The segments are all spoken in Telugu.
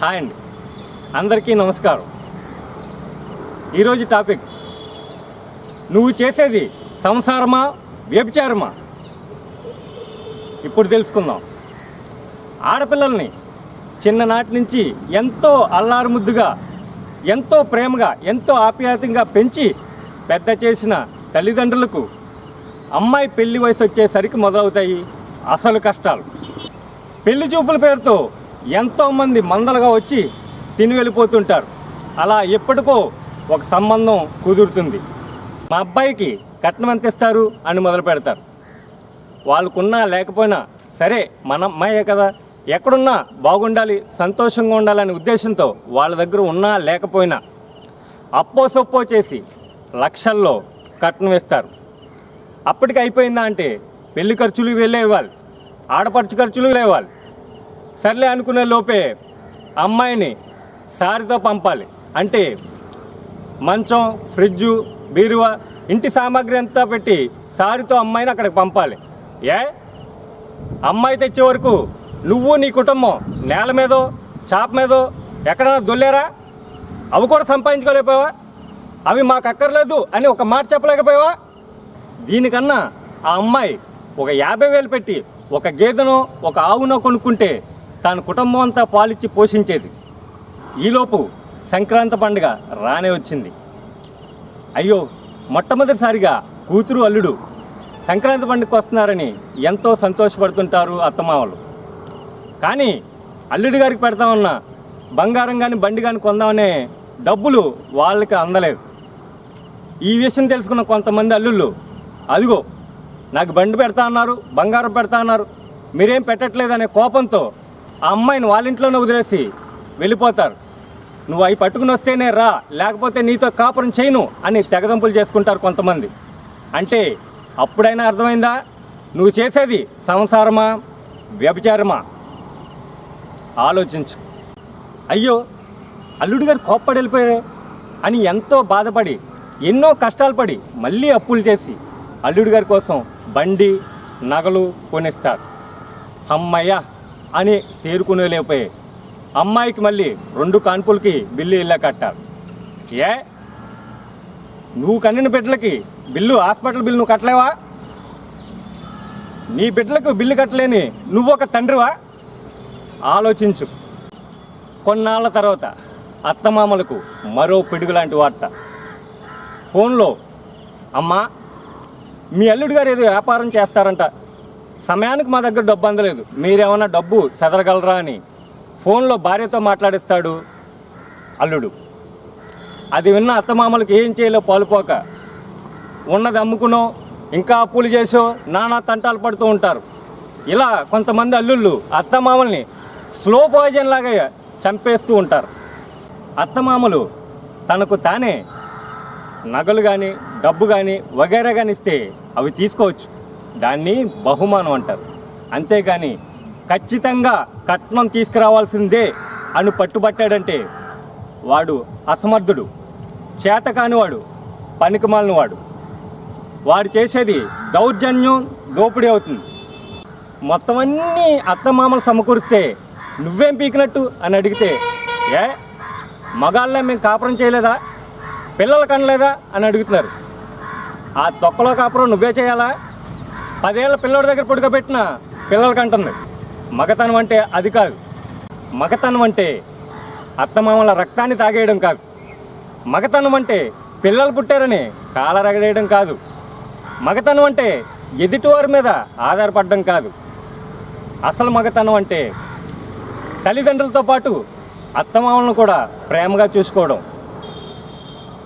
హాయ్ అండి. అందరికీ నమస్కారం. ఈరోజు టాపిక్ నువ్వు చేసేది సంసారమా వ్యభిచారమా? ఇప్పుడు తెలుసుకుందాం. ఆడపిల్లల్ని చిన్ననాటి నుంచి ఎంతో అల్లారుముద్దుగా ఎంతో ప్రేమగా ఎంతో ఆప్యాయతంగా పెంచి పెద్ద చేసిన తల్లిదండ్రులకు అమ్మాయి పెళ్ళి వయసు వచ్చేసరికి మొదలవుతాయి అసలు కష్టాలు. పెళ్ళి చూపుల పేరుతో ఎంతోమంది మందలుగా వచ్చి తిని వెళ్ళిపోతుంటారు. అలా ఎప్పటికో ఒక సంబంధం కుదురుతుంది. మా అబ్బాయికి కట్నం ఎంత ఇస్తారు అని మొదలు పెడతారు. వాళ్ళకున్నా లేకపోయినా సరే మన అమ్మాయే కదా ఎక్కడున్నా బాగుండాలి సంతోషంగా ఉండాలనే ఉద్దేశంతో వాళ్ళ దగ్గర ఉన్నా లేకపోయినా అప్పో సొప్పో చేసి లక్షల్లో కట్నం ఇస్తారు. అప్పటికి అయిపోయిందా అంటే పెళ్ళి ఖర్చులు వెళ్ళే ఇవ్వాలి ఆడపడుచు ఖర్చులు లేవాలి సర్లే అనుకునే లోపే అమ్మాయిని సారితో పంపాలి. అంటే మంచం ఫ్రిడ్జు బీరువా ఇంటి సామాగ్రి అంతా పెట్టి సారితో అమ్మాయిని అక్కడికి పంపాలి. ఏ? అమ్మాయి తెచ్చే వరకు నువ్వు నీ కుటుంబం నేల మీదో చాప మీదో ఎక్కడైనా దొల్లారా? అవి కూడా సంపాదించుకోలేకపోయావా? అవి మాకు అక్కర్లేదు అని ఒక మాట చెప్పలేకపోయావా? దీనికన్నా ఆ అమ్మాయి ఒక యాభై వేలు పెట్టి ఒక గేదెనో ఒక ఆవునో కొనుక్కుంటే తన కుటుంబం అంతా పాలిచ్చి పోషించేది. ఈలోపు సంక్రాంతి పండుగ రానే వచ్చింది. అయ్యో మొట్టమొదటిసారిగా కూతురు అల్లుడు సంక్రాంతి పండుగకు వస్తున్నారని ఎంతో సంతోషపడుతుంటారు అత్తమామలు. కానీ అల్లుడి గారికి పెడతామన్న బంగారం కానీ బండి కానీ కొందామనే డబ్బులు వాళ్ళకి అందలేదు. ఈ విషయం తెలుసుకున్న కొంతమంది అల్లుళ్ళు అదిగో నాకు బండి పెడతా అన్నారు బంగారం పెడతా అన్నారు మీరేం పెట్టట్లేదనే కోపంతో ఆ అమ్మాయిని వాళ్ళ ఇంట్లోనే వదిలేసి వెళ్ళిపోతారు. నువ్వు అవి పట్టుకుని వస్తేనే రా లేకపోతే నీతో కాపురం చేయను అని తెగదంపులు చేసుకుంటారు కొంతమంది. అంటే అప్పుడైనా అర్థమైందా? నువ్వు చేసేది సంసారమా వ్యభిచారమా? ఆలోచించు. అయ్యో అల్లుడి గారు కోప్పడి వెళ్ళిపోయారే అని ఎంతో బాధపడి ఎన్నో కష్టాలు పడి మళ్ళీ అప్పులు చేసి అల్లుడి గారి కోసం బండి నగలు కొనిస్తారు. అమ్మయ్య! అని తేరుకునే లేకపోయే అమ్మాయికి మళ్ళీ రెండు కాన్పులకి బిల్లు ఇళ్ళ కట్టారు. ఏ? నువ్వు కన్నిన బిడ్డలకి బిల్లు హాస్పిటల్ బిల్లు నువ్వు కట్టలేవా? నీ బిడ్డలకు బిల్లు కట్టలేని నువ్వు ఒక తండ్రివా? ఆలోచించు. కొన్నాళ్ళ తర్వాత అత్తమామలకు మరో పిడుగు లాంటి వార్త. ఫోన్లో అమ్మా మీ అల్లుడు గారు ఏదో వ్యాపారం చేస్తారంట. సమయానికి మా దగ్గర డబ్బు అందలేదు. మీరేమన్నా డబ్బు చెదరగలరా అని ఫోన్లో భార్యతో మాట్లాడిస్తాడు అల్లుడు. అది విన్న అత్తమామలకు ఏం చేయలో పాలుపోక. ఉన్నది అమ్ముకునో ఇంకా అప్పులు చేసో నానా తంటాలు పడుతూ ఉంటారు. ఇలా కొంతమంది అల్లుళ్ళు అత్తమామల్ని స్లో పాయిజన్ లాగా చంపేస్తూ ఉంటారు. అత్తమామలు తనకు తానే నగలు కానీ డబ్బు కానీ వగైరా కానీ ఇస్తే అవి తీసుకోవచ్చు. దాన్ని బహుమానం అంటారు. అంతేగాని ఖచ్చితంగా కట్నం తీసుకురావాల్సిందే అని పట్టుబట్టాడంటే వాడు అసమర్థుడు చేతకానివాడు పనికిమాలిన వాడు వాడు చేసేది దౌర్జన్యం దోపిడీ అవుతుంది. మొత్తం అన్నీ అత్తమామలు సమకూరిస్తే నువ్వేం పీకినట్టు అని అడిగితే ఏ మగాళ్ళ మేము కాపురం చేయలేదా? పిల్లలు కనలేదా? అని అడుగుతున్నారు. ఆ తొక్కలో కాపురం నువ్వే చేయాలా? పదేళ్ళ పిల్లోడి దగ్గర పడుకోబెట్టిన పిల్లలకి అంటుంది మగతనం అంటే అది కాదు. మగతనం అంటే అత్తమామల రక్తాన్ని తాగేయడం కాదు. మగతనం అంటే పిల్లలు పుట్టారని కాలరగడేయడం కాదు. మగతనం అంటే ఎదుటివారి మీద ఆధారపడడం కాదు. అసలు మగతనం అంటే తల్లిదండ్రులతో పాటు అత్తమామలను కూడా ప్రేమగా చూసుకోవడం.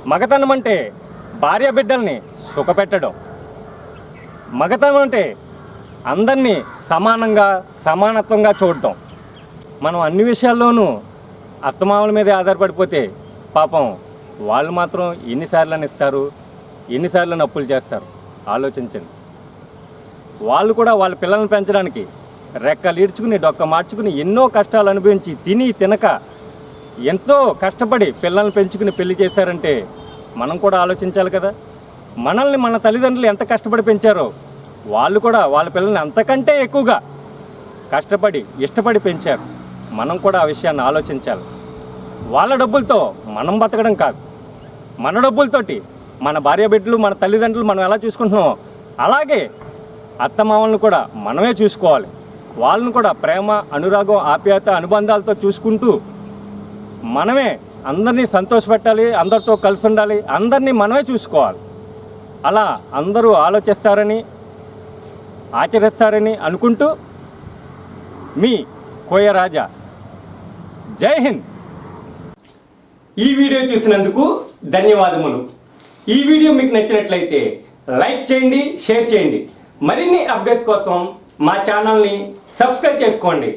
మగతనం అంటే భార్య బిడ్డల్ని సుఖపెట్టడం. మగతనం అంటే అందరినీ సమానంగా సమానత్వంగా చూడటం మనం అన్ని విషయాల్లోనూ అత్తమామల మీదే ఆధారపడిపోతే పాపం వాళ్ళు మాత్రం ఎన్నిసార్లు ఇస్తారు ఎన్నిసార్లు అప్పులు చేస్తారు. ఆలోచించండి. వాళ్ళు కూడా వాళ్ళ పిల్లల్ని పెంచడానికి రెక్కలు ఈడ్చుకుని డొక్క మార్చుకుని ఎన్నో కష్టాలు అనుభవించి తిని తినక ఎంతో కష్టపడి పిల్లల్ని పెంచుకుని పెళ్ళి చేశారంటే మనం కూడా ఆలోచించాలి కదా. మనల్ని మన తల్లిదండ్రులు ఎంత కష్టపడి పెంచారో వాళ్ళు కూడా వాళ్ళ పిల్లల్ని అంతకంటే ఎక్కువగా కష్టపడి ఇష్టపడి పెంచారు. మనం కూడా ఆ విషయాన్ని ఆలోచించాలి. వాళ్ళ డబ్బులతో మనం బతకడం కాదు. మన డబ్బులతోటి మన భార్య బిడ్డలు మన తల్లిదండ్రులు మనం ఎలా చూసుకుంటున్నామో అలాగే అత్తమామలను కూడా మనమే చూసుకోవాలి. వాళ్ళను కూడా ప్రేమ అనురాగం ఆప్యాయత అనుబంధాలతో చూసుకుంటూ మనమే అందరినీ సంతోషపెట్టాలి అందరితో కలిసి ఉండాలి అందరినీ మనమే చూసుకోవాలి. అలా అందరూ ఆలోచిస్తారని ఆచరిస్తారని అనుకుంటూ మీ కోయ రాజా. జై హింద్. ఈ వీడియో చూసినందుకు ధన్యవాదములు. ఈ వీడియో మీకు నచ్చినట్లయితే లైక్ చేయండి షేర్ చేయండి. మరిన్ని అప్డేట్స్ కోసం మా ఛానల్ని సబ్స్క్రైబ్ చేసుకోండి.